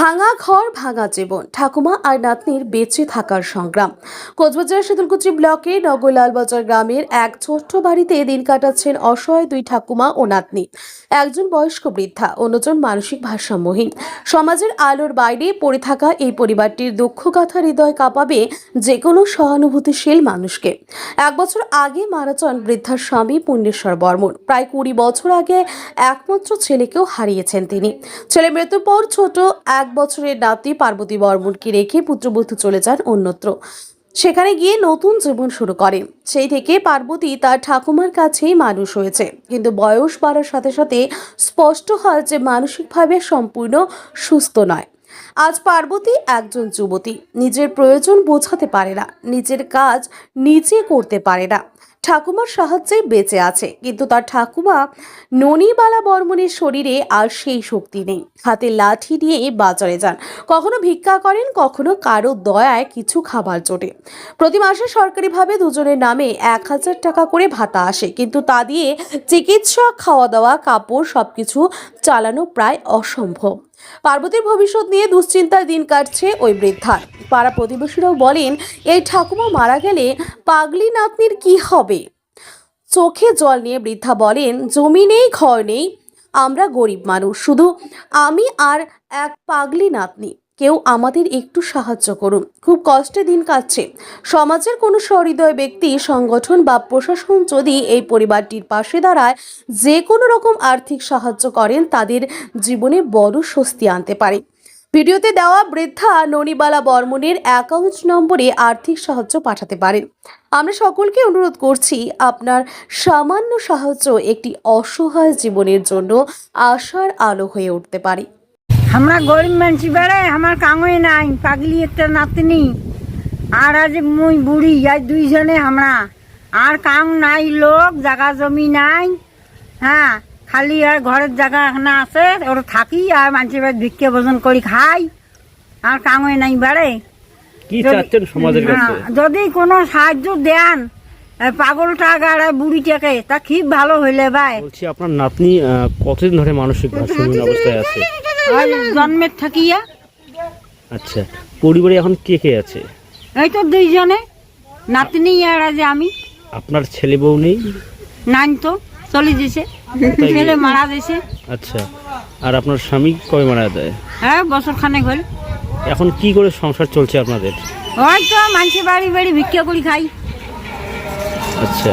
ভাঙা ঘর, ভাঙা জীবন। ঠাকুমা আর নাতনির বেঁচে থাকার সংগ্রাম। কোচবাজার শীতলকুচি ব্লকে নগরলালবাজার গ্রামের এক ছোট্ট বাড়িতে দিন কাটাচ্ছেন অসহায় দুই ঠাকুমা ও নাতনি। একজন বয়স্ক বৃদ্ধা, অন্যজন মানসিক ভারসাম্যহীন। সমাজের আলোর বাইরে পড়ে থাকা এই পরিবারটির দুঃখ কথা হৃদয় কাঁপাবে যে কোনো সহানুভূতিশীল মানুষকে। এক বছর আগে মারা যান বৃদ্ধার স্বামী পুণ্যেশ্বর বর্মন প্রায় কুড়ি বছর আগে একমাত্র ছেলেকেও হারিয়েছেন তিনি। ছেলে মৃত্যুর পর ছোট এক বছরের নাতি পার্বতী বর্মনকে রেখে পুত্রবধূ চলে যান অন্যত্র। সেখানে গিয়ে নতুন জীবন শুরু করে। সেই থেকে পার্বতী তার ঠাকুমার কাছেই মানুষ হয়েছে। কিন্তু বয়স বাড়ার সাথে সাথে স্পষ্ট হয় যে মানসিকভাবে সম্পূর্ণ সুস্থ নয়। আজ পার্বতী একজন যুবতী। নিজের প্রয়োজন বোঝাতে পারে না। নিজের কাজ নিজে করতে পারে না। ঠাকুমার সাহায্যে বেঁচে আছে। কিন্তু তার ঠাকুমা ননিবালা বর্মনের শরীরে আর সেই শক্তি নেই। হাতে লাঠি নিয়ে বাজারে যান। কখনো ভিক্ষা করেন, কখনো কারও দয়ায় কিছু খাবার জোটে। প্রতি মাসে সরকারিভাবে দুজনের নামে এক হাজার টাকা করে ভাতা আসে। কিন্তু তা দিয়ে চিকিৎসা খাওয়া দাওয়া কাপড় সবকিছু চালানো প্রায় অসম্ভব। পার্বতীর ভবিষ্যৎ নিয়ে দুশ্চিন্তায় দিন কাটছে ওই বৃদ্ধার। পাড়া প্রতিবেশীরাও বলেন, এই ঠাকুমা মারা গেলে পাগলি নাতনির কি হবে? চোখে জল নিয়ে বৃদ্ধা বলেন, জমি নেই, ঘর নেই, আমরা গরিব মানুষ। শুধু আমি আর এক পাগলি নাতনি। কেউ আমাদের একটু সাহায্য করুন। খুব কষ্টে দিন কাটছে। সমাজের কোনো সহৃদয় ব্যক্তি, সংগঠন বা প্রশাসন যদি এই পরিবারটির পাশে দাঁড়ায়, যে কোনো রকম আর্থিক সাহায্য করেন, তাদের জীবনে বড় স্বস্তি আনতে পারে। ভিডিওতে দেওয়া বৃদ্ধা ননিবালা বর্মনের অ্যাকাউন্ট নম্বরে আর্থিক সাহায্য পাঠাতে পারেন। আমরা সকলকে অনুরোধ করছি, আপনার সামান্য সাহায্য একটি অসহায় জীবনের জন্য আশার আলো হয়ে উঠতে পারে। আমরা গরিব মানুষ বেড়ে আমার কাঙই নাই পাগলি একটা নাতনি আর আজ মুই বুড়ি আজ দুইজনে আমরা আর কাং নাই লোক জায়গা জমি নাই হ্যাঁ খালি আর ঘরের জায়গা এখানে আছে ওরা থাকি আর মানুষের বাড়ি ভিক্ষে ভোজন করি খাই আর কাঙই নাই বেড়ে যদি কোনো সাহায্য দেন এই পাগলটাকে আর বুড়িটাকে তা খুব ভালো হইলে ভাই বলছি আপনার নাতনি কতদিন ধরে মানসিক অবস্থায় আছে? ওই জন্মের থাকিয়া আচ্ছা পরিবারে এখন কে কে আছে? এই তো দুইজনে। নাতনি আর আজ আমি। আপনার ছেলে বউ নেই? নান তো চলে যেছে ছেলে মারা গেছে। আচ্ছা আর আপনার স্বামী কবে মারা যায়? হ্যাঁ বছর খানেক হল। এখন কি করে সংসার চলছে আপনাদের? ওই তো মানুষের বাড়ি বাড়ি ভিক্ষা করি খাই। আচ্ছা।